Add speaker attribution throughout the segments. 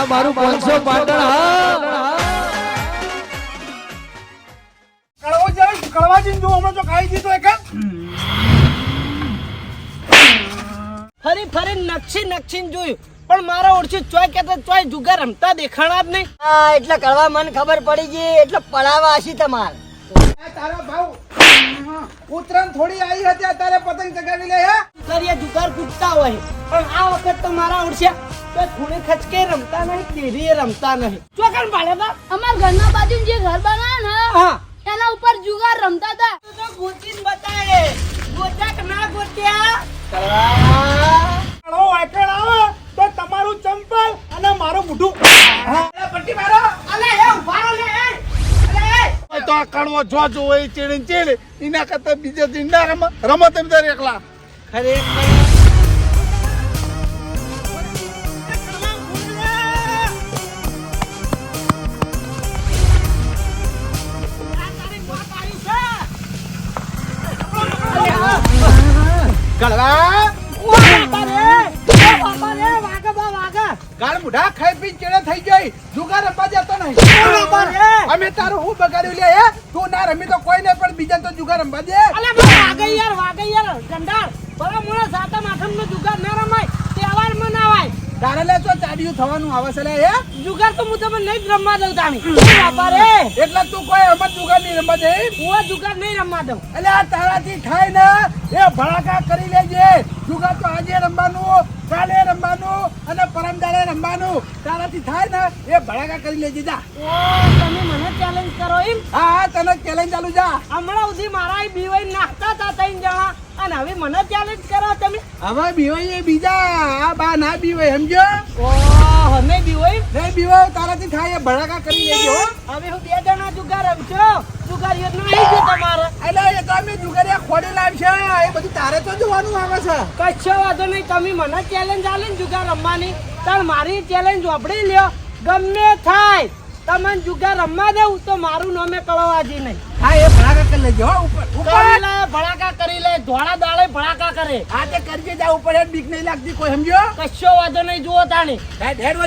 Speaker 1: આ મારું પાંચસો પાટણ હા.
Speaker 2: કળવો જાય કળવા જઈને જો હમણાં જો ખાઈ દીધો એક
Speaker 3: ફરી ફરી નક્ષી નક્ષી જોયું. પણ મારા ઓળખી ચોય કેતા ચોય જુગાર રમતા દેખાણા જ નહીં.
Speaker 4: એટલે કરવા મને ખબર પડી ગઈ એટલે પડાવા હશે તમારે.
Speaker 2: તારા ભાવ. ઉત્તરાયણ થોડી આવી હતી અત્યારે પતંગ ચગાવી લે હે.
Speaker 3: કરીએ જુગાર કૂદતા હોય. પણ આ વખત તો મારા તો ખૂણે ખચકે રમતા નહીં તેરીએ રમતા નહીં. ચોકન પાડે બા
Speaker 5: અમાર ઘરના બાજુ જે ઘર બનાવે ને
Speaker 3: હા.
Speaker 5: એના ઉપર જુગાર રમતા હતા.
Speaker 3: તું તો ગોચીન બતાડે ગોચા કે ના ગોચ્યા
Speaker 2: કળવો વાયકણ આવે તો તમારું ચંપલ અને મારું મોઢું હા, પટ્ટી મારો
Speaker 3: અલે એ ઉભારો લે એ અલે એ
Speaker 2: તો આ કણવો જો જો હોય ચીડી ચીડી એના કરતા બીજા દિન ના રમ રમો તમે તાર એકલા.
Speaker 3: ખરેખર
Speaker 2: ગાળ મુઢા ખાઈ પી ચેડે થઈ ગઈ. જુગાર રમવા જતો નહીં. અમે તારું હું બગાડ્યું લે હે? તું ના રમી તો કોઈ નહીં પણ બીજા તો જુગાર રમવા દે.
Speaker 3: અલે બા વાગે યાર વાગઈ યાર. ગંડાર બરા મોળા સાતમ આઠમ નો જુગાર ના રમાય તહેવાર મનાવાય.
Speaker 2: તારે લે તો ચાડિયું થવાનું આવે છે લે હે?
Speaker 3: જુગાર તો હું તમને નહીં રમવા દઉં તાણી. બાપા રે
Speaker 2: એટલે તું કોઈ અમર જુગાર નહીં રમવા દે.
Speaker 3: હું જુગાર નહીં રમવા દઉં.
Speaker 2: એટલે આ તારાથી થાય ને એ ભડાકા કરી લેજે. જુગાર આજે રમવાનું કાલે રમવાનું અને પરમ દાડે રમવાનું. તારાથી થાય ને એ ભડાકા કરી લેજે જા.
Speaker 3: તમે મને ચેલેન્જ કરો એમ?
Speaker 2: હા હા તને ચેલેન્જ ચાલુ જા.
Speaker 3: હમણાં સુધી મારા બીવાઈ નાખતા હતા ત્રણ જણા. અને હવે મને ચેલેન્જ કરો તમે?
Speaker 2: હવે બીવાઈ એ બીજા આ બા ના બીવાય સમજો
Speaker 3: ઓ અમે બીવાઈ
Speaker 2: નહીં બીવાય તારાથી થાય એ ભડાકા કરી લેજો
Speaker 3: હવે હું બે જણા જુગાર રમશો જુગાર યોજના આવી તમારે.
Speaker 2: એટલે એ તો અમે જુગારિયા ખોડી લાવશે. એ બધું તારે તો જોવાનું આવે છે.
Speaker 3: કશો વાંધો નહીં તમે મને ચેલેન્જ આલે ને જુગાર રમવાની. તાર મારી ચેલેન્જ વાપરી લ્યો. ગમે થાય. તમને જુગાર રમવા દેવું તો મારું નામે કળવાજી નહીં.
Speaker 2: હા એ ભડાકા કરી લેજો ઉપર ઉપર.
Speaker 3: કરી લે ભડાકા કરી લે ધોળા દાડે ભડાકા કરે.
Speaker 2: હા તે કરજે જા ઉપર એ બીક નહીં લાગતી કોઈ સમજ્યો?
Speaker 3: કશો વાંધો નહીં જુઓ તાણી.
Speaker 2: હેડ હેડ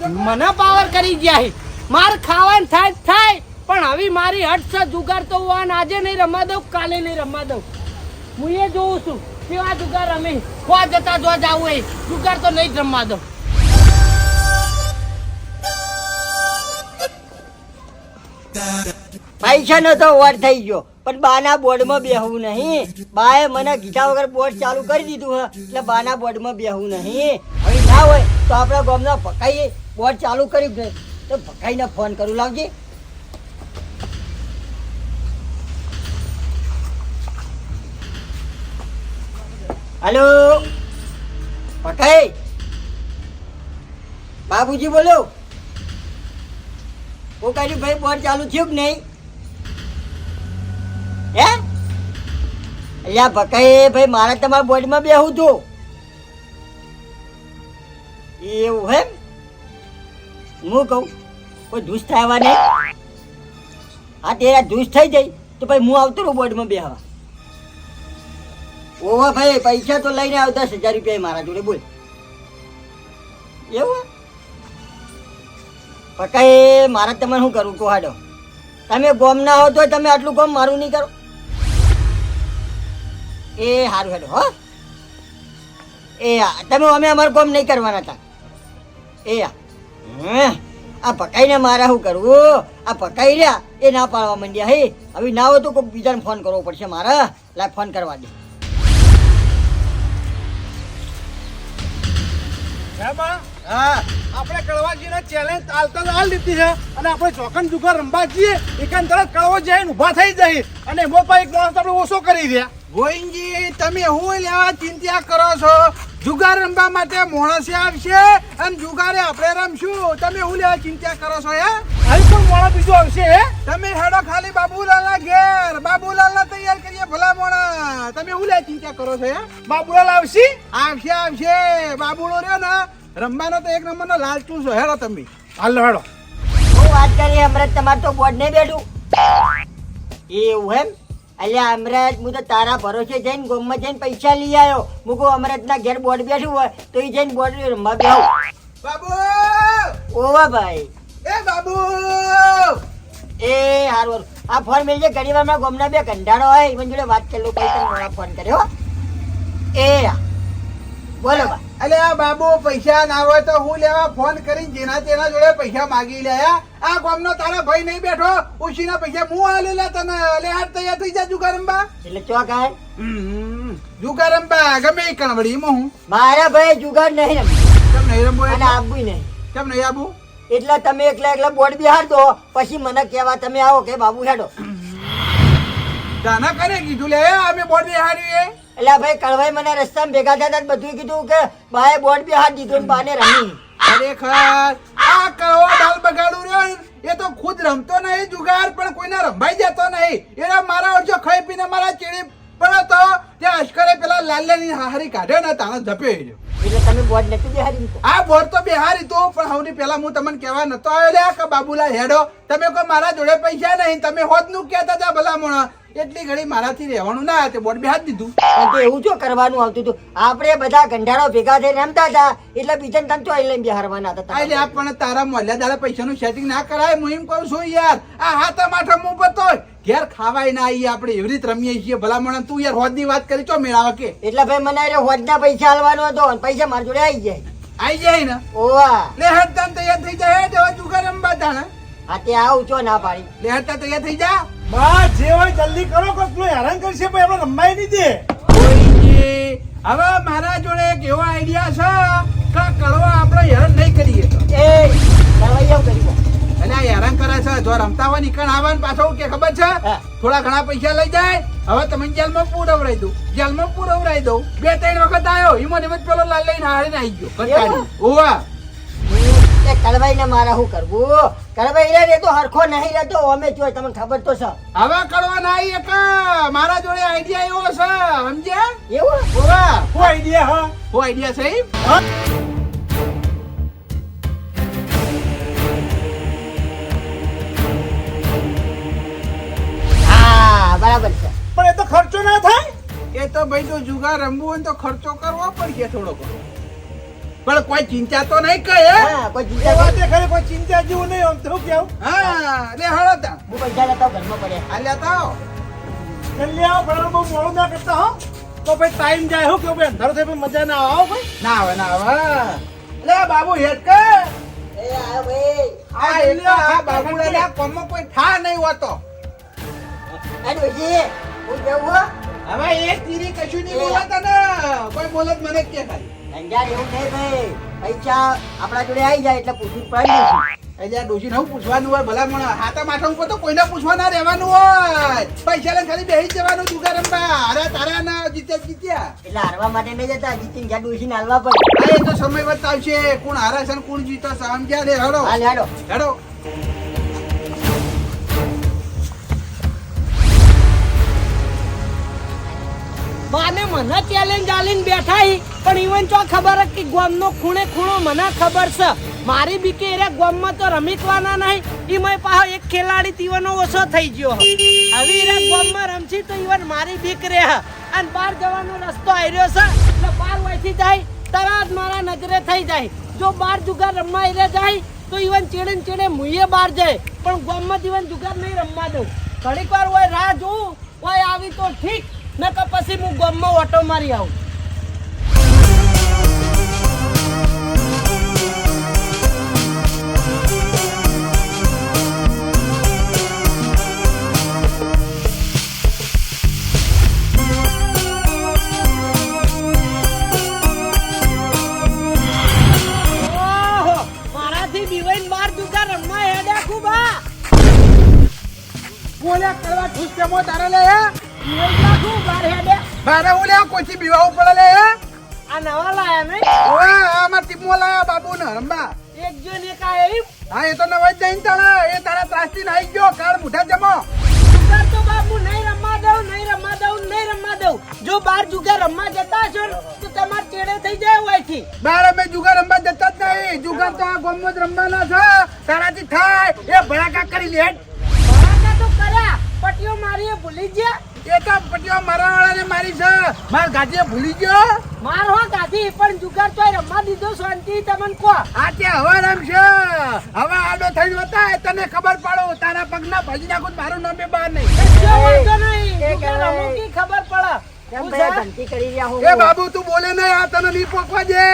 Speaker 2: તો.
Speaker 3: મને પાવર કરી ગયા મારે માર ખાવાનું થાય થાય. પણ હવે મારી હટ જુગાર તો હું આજે નહીં રમવા દઉં, કાલે નહીં રમવા દઉં. હું એ જોઉં છું, કેવા જુગાર રમી ખોવા જતા જો જાવું એ જુગાર તો નહીં જ રમવા દઉં.
Speaker 4: પૈસા નો તો વોટ થઈ ગયો, પણ બાના બોર્ડમાં બેહવું નહીં. બાએ મને કીધા વગર બોર્ડ ચાલુ કરી દીધું હે, એટલે બાના બોર્ડમાં બેહવું નહીં. હવે ના હોય તો આપણા ગામના પકાઈએ બોર્ડ ચાલુ કર્યું તો ભકાઈને ફોન કરું, લાવજે. હલો? ભકાઈ બાબુજી બોલો. કહ્યું ભાઈ બોર્ડ ચાલુ થયું કે નહીં? હે? અલ્યા ભકાઈ ભાઈ મારે તમારા બોર્ડમાં બેહું છું એવું હે? હું કહું, કોઈ ધૂસ થવા નહીં? હા તેરા ધૂસ થઈ જાય, તો ભાઈ હું આવતો રહું બોર્ડમાં બેહવા. ઓવા ભાઈ, પૈસા તો લઈને આવ, દસ હજાર રૂપિયા મારા જોડે બોલ. એવું? પકાઈ મારે તમે શું કરું કોહાડો તમે ગોમ ના હો તો તમે આટલું ગોમ મારું નહીં કરો. એ સારું હેડો, હો. એ તમે અમે અમારું ગોમ નહીં કરવાના હતા. એ આ પકાઈને મારે શું કરવું? આ પકાઈ રહ્યા, એ ના પાડવા માંડ્યા હે. હવે ના હોય તો કોઈ બીજાને ફોન કરવો પડશે મારા. લાય ફોન કરવા દે.
Speaker 2: આપણે કળવાજીને ચેલેન્જ આલતા આલ દીધી છે. અને આપણે ચોકન જુગાર રમવા જઈએ એકાંત તરત કળવો જઈને ઊભા થઈ જાય. અને એમાં પણ એક માણસ આપણે ઓછો કરી દે. ગોવિંદજી, તમે હું લેવા ચિંતા કરો છો? જુગાર રમવા માટે માણસે આવશે અને જુગારે આપણે રમશું. તમે હું લેવા ચિંતા કરો છો, હે? અહીં પણ મોણો બીજો આવશે હે? તમે હેડો ખાલી બાબુલાલના ઘેર. બાબુલાલના તૈયાર કરીએ ભલા મોણા તમે હું લે ચિંતા કરો છો હે? બાબુલાલ આવશે? આવશે આવશે. બાબુલો રહ્યો ને રમવાનો તો એક નંબરનો લાલચું છો. હેડો તમે. હાલો હેડો
Speaker 4: હું વાત કરી તમારે તો બોર્ડ નહીં બેઠું. એવું એમ? અલ્યા અમરાજ હું તો તારા ભરોસે જઈને ગોમમાં જઈને પૈસા લઈ આવ્યો. હું કહું અમરાજના ઘેર બોર્ડ બેઠું હોય તો એ જઈને બોર્ડ રમવા બેહું.
Speaker 2: બાબુ
Speaker 4: ઓવા ભાઈ.
Speaker 2: એ બાબુ!
Speaker 4: એ હારું. આ ફોન મેલજે ઘણી મારા ગોમના બે કંટાળો હોય ઈવન જોડે વાત કરી લો પછી તને મારા ફોન કર્યો એ. બોલો બા.
Speaker 2: અલે આ બાબુ પૈસા ના હોય તો હું લેવા ફોન કરીને જેના તેના જોડે પૈસા માગી લેયા આ ગામનો તારા ભાઈ નહીં બેઠો. ઉશીના પૈસા હું આલેલા તને? અલે હાથ તૈયાર થઈ જા જુગારંબા.
Speaker 4: એટલે ચોક
Speaker 2: કાય જુગારંબા ગમે એ કણવડીમાં હું.
Speaker 4: મારા ભાઈ જુગાર નહીં રમવું.
Speaker 2: કેમ નહીં રમો
Speaker 4: અને
Speaker 2: એટલે?
Speaker 4: આપવું નહીં.
Speaker 2: કેમ નહીં આબુ?
Speaker 4: એટલે તમે એકલા એકલા બોર્ડ બિહાર દો પછી મને કહેવા તમે આવો કે બાબુ હેડો.
Speaker 2: દાના કરે કીધું લે અમે બોર્ડ બિહારીએ
Speaker 4: એટલે ભાઈ કળવાઈ મને રસ્તામાં ભેગા થતા બધું કીધું કે ભાઈ બોર્ડ બિહાર દીધું ને બાને રમી.
Speaker 2: ખરેખર આ કહો બાલ બગાડું રહ્યો એ તો ખુદ રમતો નહીં જુગાર પણ કોઈને રંભાઈ જતો નહીં. એને મારા ઓછો ખાઈ પીને મારા ચીડી પણ તો ત્યાં અશ્કરે પેલા લાલ્યાની હારી કાઢ્યો ને તાણે ધપ્યો.
Speaker 4: એટલે તમે
Speaker 2: તો બિહારી તું, પણ હવની પેલા હું તમને કહેવા નતો આવ્યો કે બાબુલા હેડો. તમે કોઈ મારા જોડે પૈસા નહીં, તમે હોતનું કહેતા હતા ભલામણ. એટલી ઘડી મારાથી રહેવાનું ના તે બોર્ડ બિહાર દીધું.
Speaker 4: પણ તો એવું શું કરવાનું આવતું હતું? આપણે બધા ગંઢાળો ભેગા થઈને રમતા હતા એટલે બીજાને તને ચોઈ લઈને બિહારવાના હતા
Speaker 2: આ
Speaker 4: તમારે.
Speaker 2: પણ તારા મોલ્યા દાડા પૈસાનું સેટિંગ ના કરાય હું એમ કહું છું યાર આ હાથા માથા મું પતો ઘેર ખાવાય ના આવીએ આપણે એવી રીતે રમીએ છીએ. ભલામણ તું યાર હોદની વાત કરી ચો મેળાવા કે?
Speaker 4: એટલે ભાઈ મને એટલે હોજના પૈસા આલવાનો હતો પૈસા મારા જોડે આવી જાય.
Speaker 2: આઈ જાય ને?
Speaker 4: ઓવા.
Speaker 2: લે હડતા તૈયાર થઈ જાય હે જવા જુગાર રમવા તાણે
Speaker 4: આ તે આવું છો ના પાડી.
Speaker 2: લેતા તૈયાર થઈ જા.
Speaker 6: બા જે હોય જલ્દી કરો કોઈ પેલો હેરાન કરશે ભાઈ આપણે રમાય નહીં દે.
Speaker 2: હવે મારા જોડે એક એવો આઈડિયા છે કે કડવા આપણે હેરાન નહીં કરીએ.
Speaker 4: એ કળવાઈ આવું કરી દો.
Speaker 2: આ હેરાન કરે છે જો રમતા હોય નીકળ આવવાનું પાછો કે ખબર છે? થોડા ઘણા પૈસા લઈ જાય. હવે તમે જેલમાં પૂરવરાઈ દઉં. જેલમાં પૂરવરાઈ દઉં. બે ત્રણ વખત આવ્યો. ઈમો ને પેલો લાલ લઈને હારીને આવી ગયો. ઓવા
Speaker 4: એ કળવાઈ ને મારા શું કરવું? કળવાઈ રે એ તો હરખો નહીં રહેતો અમે જોઈ તમને ખબર તો છે.
Speaker 2: હવે કડવા ના આવી એક મારા જોડે આઈડિયા એવો છે સમજ્યા?
Speaker 4: એવું?
Speaker 2: ઓવા
Speaker 6: હું આઈડિયા હા?
Speaker 2: હું આઈડિયા છે
Speaker 6: હા?
Speaker 4: બરાબર છે.
Speaker 6: પણ એ તો ખર્ચો ના થાય?
Speaker 2: એ તો ભાઈ જો જુગાર રમવું હોય તો ખર્ચો કરવો પડશે થોડો ઘણો પણ કોઈ ચિંતા તો નહીં કહે હે?
Speaker 4: કોઈ
Speaker 6: એ
Speaker 4: ચિંતા
Speaker 6: વાત. ખરી કોઈ ચિંતા જેવું નહીં આમ તો કેવું
Speaker 2: હા. લે હળો તા.
Speaker 4: હું પૈસા લેતા ઘરમાં પડે.
Speaker 2: આ લેતા આવો.
Speaker 6: જલ્દી આવો પણ બહુ મોડું ના કરતા હો. તો ભાઈ ટાઈમ જાય હો કે ભાઈ? અંધારો થાય પણ મજા ના આવો ભાઈ.
Speaker 2: ના આવે ના આવે. લે બાબુ હેડ કે.
Speaker 4: એ આયો ભાઈ.
Speaker 2: આ એટલે આ બાબુડા ના કોમમાં કોઈ થા નહીં હોતો.
Speaker 4: એ ડોશી, હું હો?
Speaker 2: હવે એક તીરી કશું નહીં બોલતા ને કોઈ બોલત મને કે ખાલી.
Speaker 4: અંજાર એવું નહીં ભાઈ. પૈસા આપણા જોડે આવી જાય એટલે પૂછવું પડે.
Speaker 2: એટલે ડોશી નવું પૂછવાનું હોય ભલા મને. હાથા માથા ઉપર તો કોઈને પૂછવાના રહેવાનું હોય. પૈસા લઈને ખાલી બેસી જવાનું જુગાર રમવા અરે તારા ના જીત્યા જીત્યા.
Speaker 4: એટલે હારવા માટે નહીં જતા જીતીને જ્યાં ડોશીને હાલવા પડે.
Speaker 2: એ તો સમય બતાવશે કોણ હારા છે કોણ જીતા સમજ્યા લે હડો.
Speaker 4: હાલ હેડો.
Speaker 2: હેડો.
Speaker 3: બાને મને ચેલેન્જ આલીને બેઠા હી પણ ઈવન ચો ખબર કે ગોમનો ખૂણે ખૂણો મને ખબર છે. મારી બીકે એરે ગોમમાં તો રમીકવાના નહીં. ઈમાં પાછો એક ખેલાડી તીવનો ઓછો થઈ ગયો. હવે એરે ગોમમાં રમશી તો ઈવન મારી બીક રે. અને બહાર જવાનો રસ્તો આવ્યો છે. એટલે બહાર વહીથી જાય, તરત મારા નજરે થઈ જાય. જો બાર જુગાર રમવા એરે જાય, તો ઈવન ચેડે ચેડે મુઈએ બહાર જાય. પણ ગોમમાં જીવન જુગાર નહીં રમવા દઉં. ઘડીક વાર હોય રાહ જોઉં, હોય આવી તો ઠીક. નકર પછી હું ગોમમાં ઓટો મારી આવું. જુગાર રમવા જતા
Speaker 2: જ નહીં. જુગાર તો આ ગોમ જ રમવાના છે. તારાથી થાય. એ ભડાકા કરી લે.
Speaker 3: ભડાકા તો કર્યા. પટીઓ મારી એ ભૂલી ગયા.
Speaker 2: એ તો પટીઓ મારા વાળાને મારી છે. માર ગાજીએ ભૂલી ગયો.
Speaker 3: માર હો ગાધી પણ જુગાર તો રમવા દીધો શાંતિ તમને કો
Speaker 2: આ તે હવે રમશે હવે આડો થઈને બતાય તને ખબર પાડો. તારા પગના ભજી નાખું તો મારું નામે બી બહાર નહીં.
Speaker 3: ખબર પડે.
Speaker 4: કેમ
Speaker 2: એ બાબુ તું બોલે ને આ તને નહીં પોખવા દે.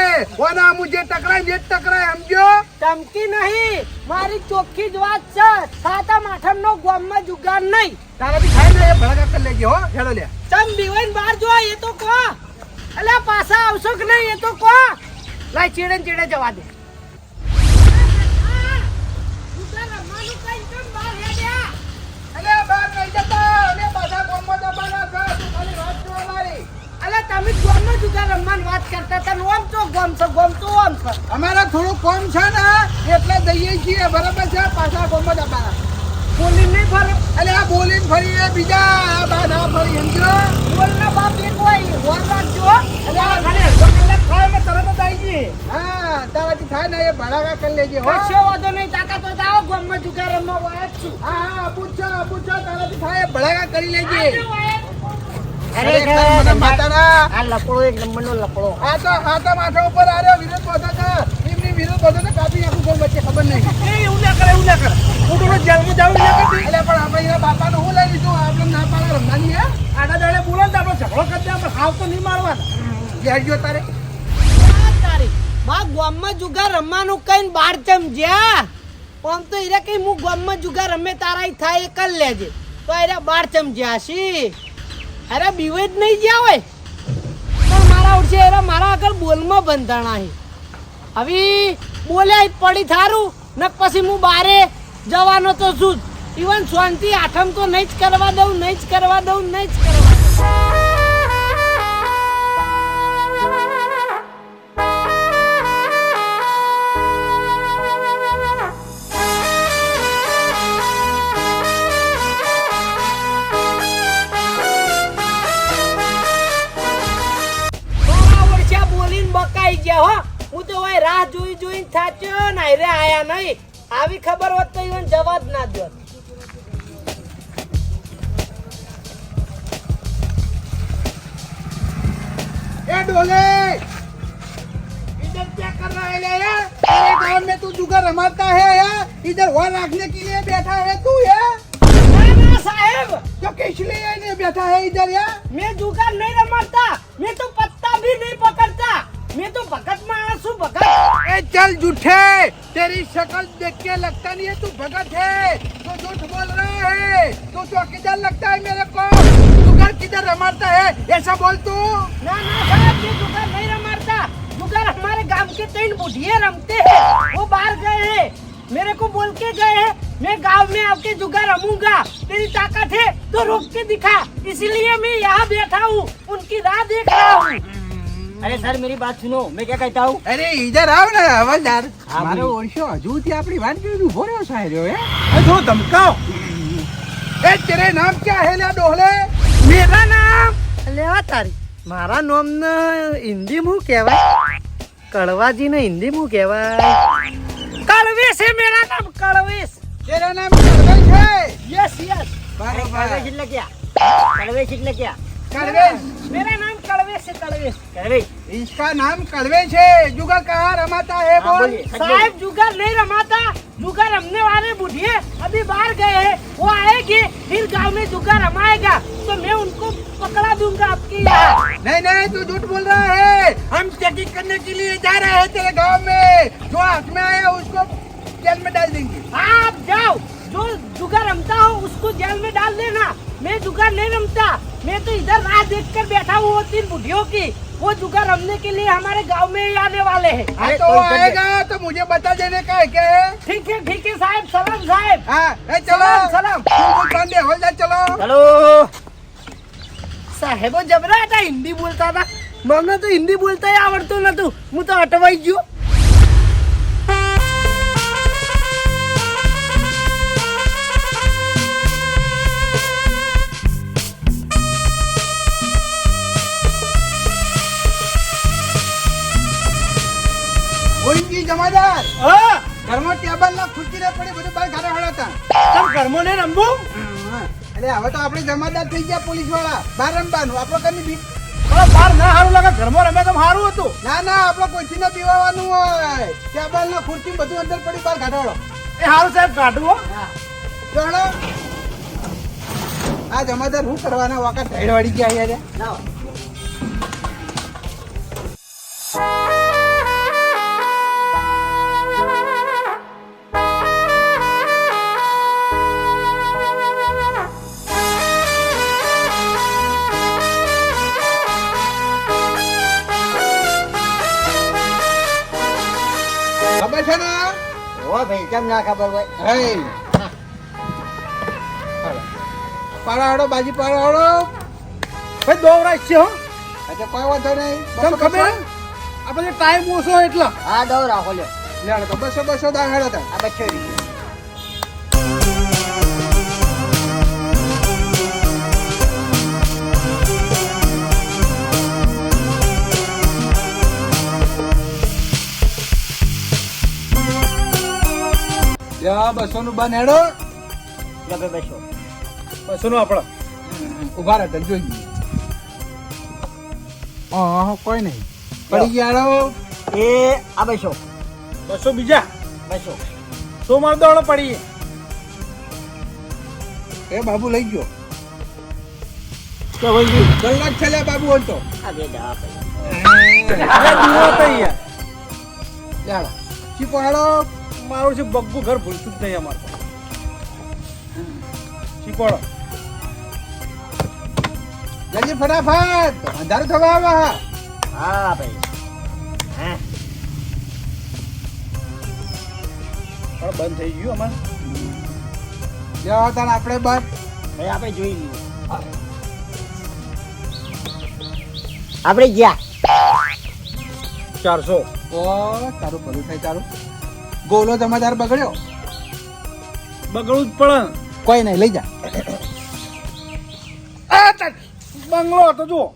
Speaker 2: ઓના મુજે ટકરાય ને જ ટકરાય સમજો
Speaker 3: ધમકી નહીં. મારી ચોખ્ખી જ વાત છે. સાતમ આઠમ નો ગામમાં જુગાર નહીં.
Speaker 2: તારાથી થાય ને એ ભડકા કરી લેજે હો હેડો લે.
Speaker 3: તમ બીવાઈને બહાર જો એ તો કો. અલા પાછા આવશો કે નહીં એ તો કો. લાય ચીડે ને ચીડે જવા દે.
Speaker 2: બહાર
Speaker 3: રમવાની વાત કરતા હતા
Speaker 2: અમારે થોડું કોમ છે ને એટલે જઈએ છીએ બરાબર છે પાછા કોમમાં દબાના
Speaker 3: બોલી નહીં ફરી
Speaker 2: અલે આ બોલીને ફરી બીજા આ બા ના ફરી સમજો?
Speaker 3: બોલના બાપ એક હોય હોર રાખજો
Speaker 2: ને તરત જ આવી જઈએ. હા તારાથી થાય ને એ ભડાકા કરી લેજે હો.
Speaker 3: કશો વાંધો નહીં તાકાત હોય તો આવો ગામમાં જુગાર રમવા વાય જ છું.
Speaker 2: હા હા પૂછો પૂછો તારાથી થાય એ ભડાકા કરી લેજે.
Speaker 4: અરે
Speaker 2: માતાના.
Speaker 4: આ લપડો એક નંબરનો લપડો
Speaker 2: આ તો આ તો માથા ઉપર આર્યો વિરોધ બોધો તો એમની વિરોધ બોધો કાપી નાખું કોણ વચ્ચે ખબર નહીં. એ એવું ના કરે એવું ના કરે. હું તો જેલમાં જાઉં ના કરતી. એટલે પણ આપણે એના બાપાનું હું લઈ લીધું? આપણે ના પાડે રમવાની હે? આડા દાડે બોલો તો આપણે ઝઘડો કરી દે આપણે હાવ તો નહીં મારવાના. તારે
Speaker 3: તારી. બા ગામમાં જુગાર રમવાનું કઈ બાર ચમ જ્યા આમ તો એરા કઈ હું ગામમાં જુગાર રમે, તારા થાય એ કર લેજે. તો એરા બાર ચમ જ્યા છી અરે બીવે જ નહીં જ્યા હોય. પણ મારા ઉઠશે એરા મારા આગળ બોલમાં બંધાણા હે. હવે બોલ્યા પડી થારું, ને પછી હું બારે જવાનો તો શું ઇવન શાંતિ આઠમ તો નહીં જ કરવા દઉં, નહીં જ કરવા દઉં, નહીં જ કરવા દઉં. આયા નહીં આવી ખબર હોત તો ઈવન જવા જ ના દો
Speaker 2: ए डोले इधर क्या कर रहा है ले यार तेरे गांव में तू जुगाड़ रमाता है यार इधर हुआ रखने के लिए बैठा है तू यार झूठे। तेरी शक्ल देख के लगता नहीं है तू भगत है। तू झूठ बोल रहा है। तू चौकीदार लगता है मेरे को? जुगाड़ किधर रमाता है? ऐसा बोल तू।
Speaker 3: ना ना साहब ये जुगार नहीं रमाड़ता जुगार हमारे गाँव के तीन बुढ़िए रमते हैं। वो बाहर गए हैं। मेरे को बोल के गए हैं, मैं गाँव में आपके जुगार रमूँगा। तेरी ताकत है तो रोक के दिखा। इसीलिए मैं यहाँ बैठा हूँ। उनकी राह देख रहा हूँ।
Speaker 4: અરે સર મેરી બાત સુનો મેં ક્યાં કહેતા હું
Speaker 2: અરે ઇધર આવ ને હવલદાર
Speaker 4: હા,
Speaker 2: મારો
Speaker 4: બોલીએ.
Speaker 2: ઓળશો હજુ થી આપણી વાત કરી ઉભો રહ્યો સાહેબ હે એ થોડો ધમકાઓ એ તેરે નામ क्या है લે ડોહલે
Speaker 3: मेरा नाम लेवा तारी મારા નામ ને હિન્દી માં કહેવાય કડવાજી ને હિન્દી માં કહેવાય કડવેશ હે મેરા નામ કડવેશ
Speaker 2: તેરા નામ કડવેશ है
Speaker 3: यस यस
Speaker 4: અરે
Speaker 2: બરોબર
Speaker 4: કડવેશ એટલે ક્યાં કડવેશ એટલે ક્યાં
Speaker 2: कड़वेश
Speaker 3: मेरा नाम कड़वेश है कड़वेश
Speaker 4: કડવેશ
Speaker 2: इसका नाम कड़वेश है जुगा कहाँ रमाता है
Speaker 4: हाँ,
Speaker 2: बोल
Speaker 4: बोलिए।
Speaker 3: साहब जुगार नहीं रमाता जुगार रमने वाले बुढ़िए अभी बाहर गए हैं वो आएंगे फिर गांव में जुगार रमाएगा तो मैं उनको पकड़ा दूंगा आपके यहाँ
Speaker 2: नहीं नहीं तू झूठ बोल रहा है हम चेकिंग करने के लिए जा रहे हैं तेरे गांव में जो हाथ में आया उसको जेल में डाल देंगे
Speaker 3: हाँ आप जाओ जो जुगाड़ रमता हूँ उसको जेल में डाल देना। मैं जुगाड़ नहीं रमता। मैं तो इधर राह देख कर बैठा हूँ तीन बुढ़ियों की। वो जुगाड़ रमने के लिए हमारे गाँव में ही आने वाले हैं।
Speaker 2: हाँ, तो आएगा तो मुझे बता देने का है क्या
Speaker 3: ठीक है ठीक है साहब सलाम साहब।
Speaker 2: हाँ, चलो।
Speaker 3: सलाम
Speaker 2: पांडे हो जाए चलो।
Speaker 4: हेलो
Speaker 3: साहेब जबरा हिंदी बोलता था। मग तो हिंदी बोलता ही आवड़ तो ना तू। मग तो
Speaker 2: जो જમાદાર.
Speaker 6: હા.
Speaker 2: ઘરમાં ટેબલ ના ખુરશી ને પડી બધું બાર ઘરે હળાતા
Speaker 6: તમ ઘરમાં ને રમવું?
Speaker 2: એટલે હવે તો આપણે જમાદાર થઈ ગયા પોલીસવાળા બાર રમવાનું આપણો કની બી
Speaker 6: બાર ના સારું લાગે ઘરમાં રમે તો સારું હતું.
Speaker 2: ના ના આપણે કોઈથી ના પીવાનું હોય. ટેબલ ના ખુરશી બધું અંદર પડી બહાર કાઢાડો
Speaker 6: એ સારું સાહેબ કાઢવો
Speaker 2: ચાલો. આ જમાદાર શું કરવાના? વાકા ઢેડ વાળી ગયા યાર
Speaker 4: કેમ ના ખબર હોય.
Speaker 2: હે. પાડાવાડો બાજી પાડાવાડો
Speaker 6: ભાઈ દોવરાજ છે હો.
Speaker 2: એટલે કોઈ વાંધો નહીં.
Speaker 6: તમને ખબર આપણે ટાઈમ ઓછો એટલે.
Speaker 4: હા દોવરા રાખો લ્યો
Speaker 2: તો બસો બસો દાણ હેડો
Speaker 4: આ બચ્ચો
Speaker 2: લ્યો બસો નું બંધ હેડો.
Speaker 4: લ્યો બસો.
Speaker 6: બસો નું આપણે
Speaker 2: ઊભા રહે તને જોઈ હા કોઈ નહીં. પડી ગયા
Speaker 4: એ આ બસો.
Speaker 6: બસો બીજા.
Speaker 4: બસો.
Speaker 6: તો માર દોડો પડી
Speaker 2: એ બાબુ લઈ ગયો.
Speaker 6: કે ભાઈ
Speaker 2: કલાક છે લે બાબુ હોય તો.
Speaker 4: આ બે દવા
Speaker 2: ચાલો ચીપો હેડો.
Speaker 6: મારું છે બગ્ગુ ઘર ભૂલતું જ નહીં અમારે. શીખવાડો.
Speaker 2: જલ્દી ફટાફટ. અંધારું થવા આવે હા.
Speaker 4: હા ભાઈ. હા?
Speaker 6: પણ બંધ થઈ ગયું અમારે.
Speaker 2: જવા તાર આપણે બસ
Speaker 4: ભાઈ આપણે જોઈ લઈએ. આપણે ગયા.
Speaker 6: ચારસો.
Speaker 2: ઓ તારું ભલું થાય તારું. ગોલો જમાદાર બગડ્યો?
Speaker 6: બગડવું જ પડે.
Speaker 2: કોઈ નહીં લઈ જા.
Speaker 6: બંગલો હતો જુઓ.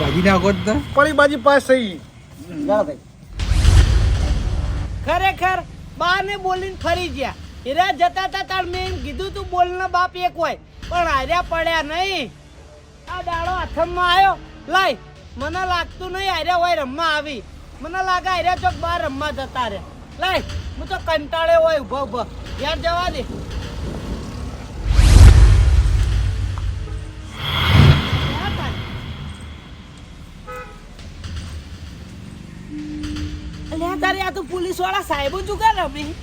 Speaker 2: ભાજી નાખો તો
Speaker 6: પડી બાજી પાસ થઈ ગઈ.
Speaker 4: બા ભાઈ.
Speaker 3: ખરેખર બાને બોલીને ફરી ગયા. હીરા જતા હતા તાર મેં એમ કીધું તું બોલના બાપ એક હોય. પણ હાર્યા પડ્યા નહીં. આ દાડો હાથમાં આવ્યો. લાય મને લાગતું નહીં હાર્યા હોય રમવા આવી. મને લાગે અરે ચોક બહાર રમવા જતા રે. લાય, હું તો કંટાળે હોય ઊભો ઊભો. યાર, જવા દે. તાર? આ તો પોલીસવાળા સાહેબો જુગાર રમી.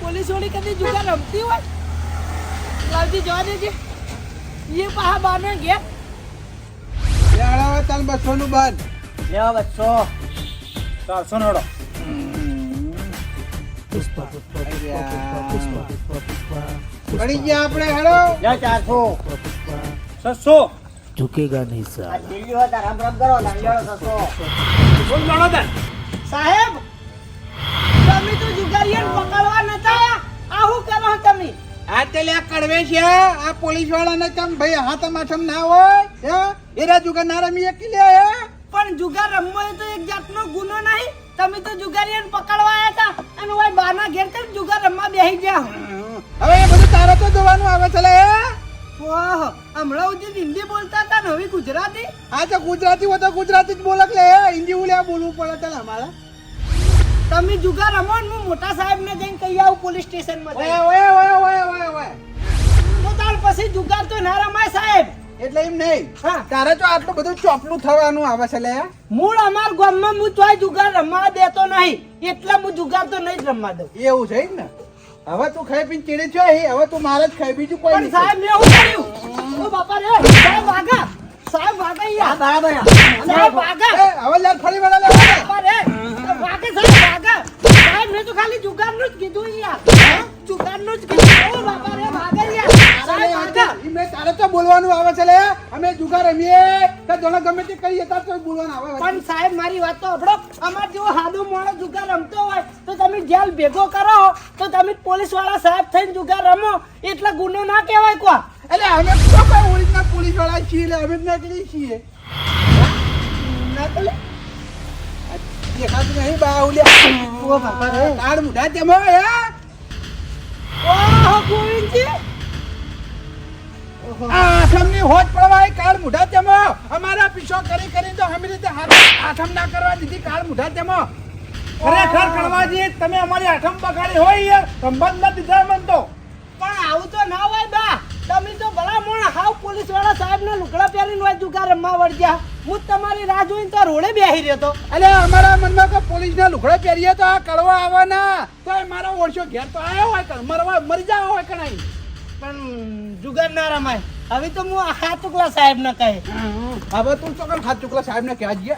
Speaker 3: પોલીસ વાળી કદી જુગાર રમતી હોય? લાવજી, જવા દેજે. એ પાહા બાને ગયા
Speaker 2: તાર બસો નું બંધ
Speaker 4: લ્યો બસો
Speaker 6: ચારસો નો હેડો.
Speaker 2: પડી ગયા આપણે હેડો.
Speaker 4: લ્યો ચારસો
Speaker 6: છસો
Speaker 4: આ દિલ્હી હોય રામ રામ કરો તાર લ્યો
Speaker 6: બોલ જાણો તાર.
Speaker 3: સાહેબ તમે તો જુગારીયાને પકડવા નતા. આ હું કરો તમે
Speaker 2: આ તે લે કડવે છે આ પોલીસ વાળાને કેમ ભાઈ હાથ માથમ ના હોય? હે? એરા જુગાર ના રમી એકી લે હે?
Speaker 3: પણ જુગાર રમવો એ તો એક જાતનો ગુનો નહીં. તમે તો જુગારીયાને પકડવા આવ્યા હતા અને ઓય બાના ઘેર કેમ જુગાર રમવા બેહી ગયા
Speaker 2: હવે એ બધું તારે તો જોવાનું આવે છે લે હે?
Speaker 3: ઓહો હમણાં સુધી હિન્દી બોલતા હતા ને હવે ગુજરાતી?
Speaker 2: આ તો ગુજરાતી હોય તો ગુજરાતી જ બોલક લે હિન્દી ઉલ્યા બોલવું પડે ચાલ અમારે.
Speaker 3: તમે જુગાર રમો ને હું મોટા સાહેબ ને જઈને કહી આવું પોલીસ સ્ટેશનમાં
Speaker 2: ઓય ઓય ઓય ઓય ઓય ઓય.
Speaker 3: તો તાર પછી જુગાર તો ના રમાય સાહેબ.
Speaker 2: એટલે એમ નહીં.
Speaker 3: હા.
Speaker 2: તારે તો આટલું બધું ચોપલું થવાનું આવે છે લે.
Speaker 3: મૂળ અમાર ગામમાં હું તોય જુગાર રમવા દેતો નહીં. એટલે હું જુગાર તો નહીં રમવા દઉં.
Speaker 2: એવું છે ને? હવે તું ખાઈ પીને ચીડી છો હવે તું મારે જ ખાઈ બીજું કોઈ નહીં
Speaker 3: સાહેબ મેં એવું કર્યું? ઓ બાપા રે સાહેબ વાગા સાહેબ વાગા
Speaker 4: આ
Speaker 3: યાર
Speaker 4: બરાબર
Speaker 3: સાહેબ વાગા
Speaker 2: એ, હવે લે ફરી વળા લે
Speaker 3: બાપા રે વાગે સાહેબ વાગા સાહેબ મેં તો ખાલી જુગારનું જ કીધું યાર જુગારનું જ કીધું. ઓ બાપા રે વાગા યાર
Speaker 2: મેં તારે તો બોલવાનું આવે છે લે. અમે જુગાર રમીએ. તો જોણે ગમે તે કરીએ તાર તો બોલવાનું આવે
Speaker 3: પણ સાહેબ મારી વાત તો આપણો અમાર જેવો હાદો મોણો જુગાર રમતો હોય તો તમે જેલ ભેગો કરો. તો તમે પોલીસવાળા સાહેબ થઈને જુગાર રમો. એટલે ગુનો ના કહેવાય કો
Speaker 2: એટલે અમે તો કોઈ ઓરિજિનલ પોલીસવાળા છીએ એટલે અમે નકલી છીએ.
Speaker 3: નકલી
Speaker 2: દેખાતું નહીં
Speaker 3: ઓ બાપા ઓહો ગોવિંદજી.
Speaker 2: આઠમની હોજ પડવાય કાળ મુઢા તેમાં. અમારા પીછો કરી કરી તો અમે રીતે આઠમ ના કરવા દીધી કાળ મુઢા તેમાં.
Speaker 6: ખરેખર કડવાજી તમે અમારી આઠમ બગાડી હોય યાર સંબંધ ના દીધા મન તો.
Speaker 3: પણ આવું તો ના હોય બા. તમે તો ભલા મોણ હાવ પોલીસવાળા સાહેબ ને લુકડા પહેરીને હોય જુગાર રમવા વળગ્યા. હું તમારી રાહ જોઈને તો રોડે બેહી રહ્યો તો
Speaker 2: અલે અમારા મનમાં કે પોલીસના લુકડા પહેરીએ તો આ કડવા આવવાના. તો મારો ઓળશો ઘેર તો આવ્યો હોય મરવા મરી જાવ હોય કે નહીં?
Speaker 3: પણ જુગાર ના રમાય. હવે તો હું આ હાથુકલા સાહેબ ને કહે
Speaker 2: હવે તું તો ખાત ચુકલા સાહેબ ને કહેવા જઈએ.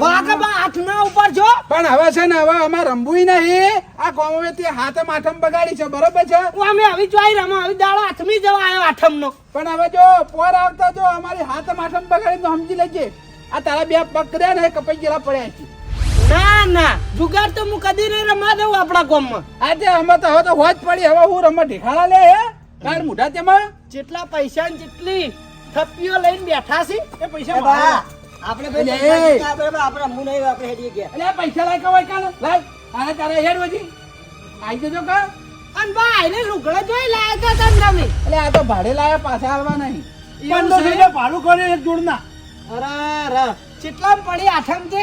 Speaker 3: બા હાથ ના ઉપર જો
Speaker 2: પણ હવે છે ને હવે અમાર રમવું નહીં. આ ગામમાં તે હાથમ આઠમ બગાડી છે બરોબર છે?
Speaker 3: હું અમે હવે જોઈ રમા હવે દાડો હાથમી જવા આવ્યો આઠમ નો
Speaker 2: પણ હવે જો પોર આવતા જો અમારી હાથમ આઠમ બગાડી તો સમજી લેજે. આ તારા બે પગ કર્યા ને કપાઈ ગયેલા પડ્યા છે.
Speaker 3: ના ના. જુગાર તો હું કદી નહીં રમા દઉં આપણા ગામમાં.
Speaker 2: આજે અમે તો હવે તો હોજ પડી હવે હું રમવા ઢેખાડા લે હે? કાર મુઢા તેમાં?
Speaker 3: જેટલા પૈસા ને જેટલી થપ્પીઓ લઈને બેઠા છે
Speaker 6: એ પૈસા મારા.
Speaker 4: આપણે ભાઈ બરાબર, આપણે રમવું નહીં આપણે હેડી ગયા.
Speaker 2: એટલે પૈસા લાય કવાય કાલે. લાય. આને તારે હેડ વજી આઈ જજો કા.
Speaker 3: અને બા આઈને લુગડા જોઈ લાયા હતા તમ તમે.
Speaker 2: એટલે આ તો ભાડે લાયા પાછા આવવા નહીં.
Speaker 6: પંદરસો ભાડું કરે એક જોડના.
Speaker 3: અરે અરે. કેટલા પડી આઠમ છે.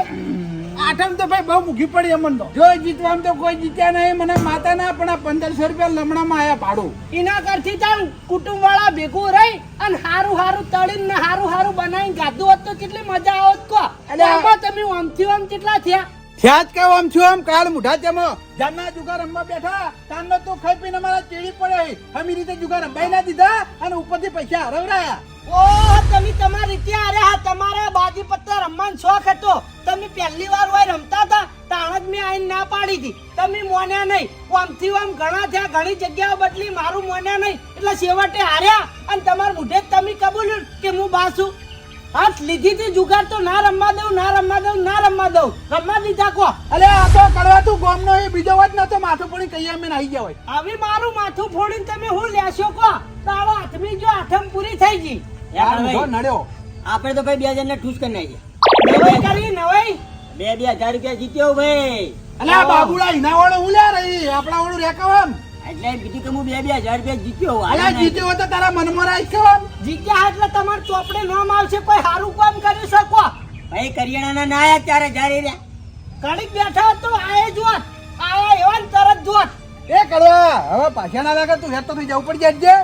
Speaker 2: આઠમ તો ભાઈ બહુ મૂકી પડી અમન તો. જો જીતવામાં તો કોઈ જીત્યા નહીં. મને માતા ના પણ આ પંદરસો રૂપિયા લમણામાં આયા ભાડું.
Speaker 3: એના કરતી તાર કુટુંબ વાળા ભેગું રહી અને હારું હારું તળીને ને હારું હારું બનાવીને ગાધું હોત તો કેટલી મજા આવત કો. એટલે તમે આમથી આમ કેટલા થયા?
Speaker 2: થયા જ આમ છું આમ? કાળ મુઢા તેમાં જાનના જુગાર રમવા બેઠા, તાનનો તો ખાઈ પીને મારા ચેડી પડે. હમી રીતે જુગાર રંબાઈ ના દીધા અને ઉપરથી પૈસા હરવડાયા
Speaker 3: ઓહ તમે તમારી રીતે અરે હા. તમારા બાજી પત્તા રમવાનો શોખ હતો. તમે પહેલી વાર હોય રમતા હતા, તાણ જ મેં આઈને ના પાડી હતી. તમે મોન્યા નહીં. આમથી આમ ઘણા થયા, ઘણી જગ્યાઓ બદલી મારું મોન્યા નહીં. એટલે છેવટે હાર્યા અને તમારા મુઢે જ તમે કબૂલ્યું કે હું બાસું હાથ લીધી થી જુગાર તો ના રમવા દઉં ના રમવા દઉં ના રમવા દઉં. રમવા દીધા કો
Speaker 2: અરે આ તો કરવા તું ગોમનો એ બીજો વાત નતો માથું ફોડી કઈ અમે નાઈ ગયા હોય.
Speaker 3: હવે મારું માથું ફોડીને તમે હું લેશો કો? તાળો હાથમી જો આઠમ પૂરી થઈ ગઈ.
Speaker 2: યાર મુઢો નડ્યો.
Speaker 4: આપણે તો ભાઈ બે હજાર ને ઠૂસ કરી નાખ્યા
Speaker 3: નવાઈ કરી નવાઈ?
Speaker 4: બે બે હજાર રૂપિયા જીત્યો ભાઈ.
Speaker 2: અલે બાબુડા ઇના વાળો હું લે રહી? આપણા વાળું રેકવામ
Speaker 4: એટલે બીજું કે હું બે બે હજાર રૂપિયા જીત્યો
Speaker 2: અરે જીત્યો હોય તો તારા મનમાં રાખ કેવામ
Speaker 3: જીત્યા એટલે તમારે ચોપડે નામ આવશે કોઈ સારું કામ કરી શકો.
Speaker 4: ભાઈ કરિયાણા ના આયા હજાર એ રહ્યા.
Speaker 3: કડીક બેઠા તો આયે જોત. આયા એવા તરત જોત.
Speaker 2: એ કડવા હવે પાછા ના લાગે તું હેતો થઈ જવું પડી જજે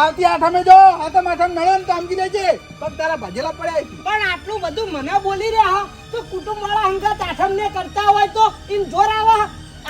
Speaker 2: આવતી આઠમે જો આઠમ આઠમ નડે ને તો સમજી લેજે પણ તારા ભાજેલા પડ્યા
Speaker 3: પણ આટલું બધું મને બોલી રહ્યા હો. તો કુટુંબ વાળા હંગાત આઠમ ને કરતા હોય તો ઇન જોર આવે.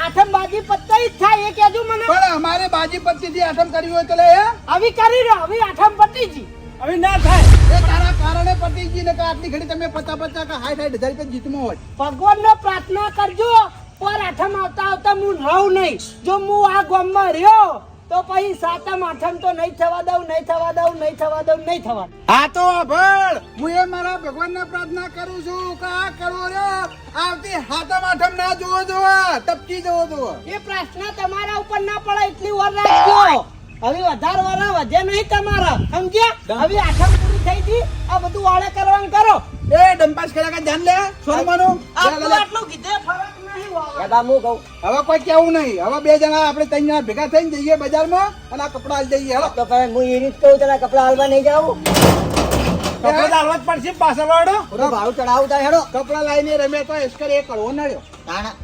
Speaker 3: આઠમ બાજી પત્તા જ થાય એ કેજો મને.
Speaker 2: પણ અમારે બાજી પત્તી થી આઠમ કરી હોય તો લે
Speaker 3: આવી કરી રહ્યો હવે આઠમ પતિજી.
Speaker 6: હવે ના થાય.
Speaker 2: એ તારા કારણે પતિજી ને કે આટલી ઘડી તમે પચાસ પચાસ કે હાઈ હાઈ હજાર રૂપિયા જીતમો હોય.
Speaker 3: ભગવાનને પ્રાર્થના કરજો પર આઠમ આવતા આવતા હું રહું નહીં. જો હું આ ગામમાં રહ્યો તો પછી સાતમ આઠમ તો નહીં થવા દઉં નહીં થવા દઉં નહીં થવા દઉં નહીં થવા.
Speaker 2: હા તો અભળ હું એ મારા ભગવાનને પ્રાર્થના કરું છું કે આ કરો રે. આવતી સાતમ આઠમ ના જોવો જોવો ટપકી જવો જોવો
Speaker 3: એ પ્રાર્થના તમારા ઉપર ના પડે એટલી વાર રાખજો. હવે વધારે વાર વધે નહીં તમારા. સમજ્યા? હવે આઠમ પૂરી થઈ ગઈ આ બધું વાળે કરવાનું કરો.
Speaker 2: એ ડંપાસ કર્યા કે જાન લે સોનમાનું
Speaker 3: આટલું આટલું કીધે ફરક વાળવાનો.
Speaker 4: હું કહું
Speaker 2: હવે કોઈ કેવું નહીં. હવે બે જણા આપણે ત્રણ જણા ભેગા થઈને જઈએ બજારમાં અને આ કપડા લઈ જઈએ. હેલો
Speaker 4: તો પણ હું એ રીત કહું તને કપડા હાલવા નહીં જાઉં.
Speaker 6: કપડો દાળવા જ પડશે પાછળ વાળો.
Speaker 4: ભાડું ચડાવું હેડો.
Speaker 2: કપડા લાવીને રમે તો એસ્કર એ કરવો નડ્યો.
Speaker 4: તાણા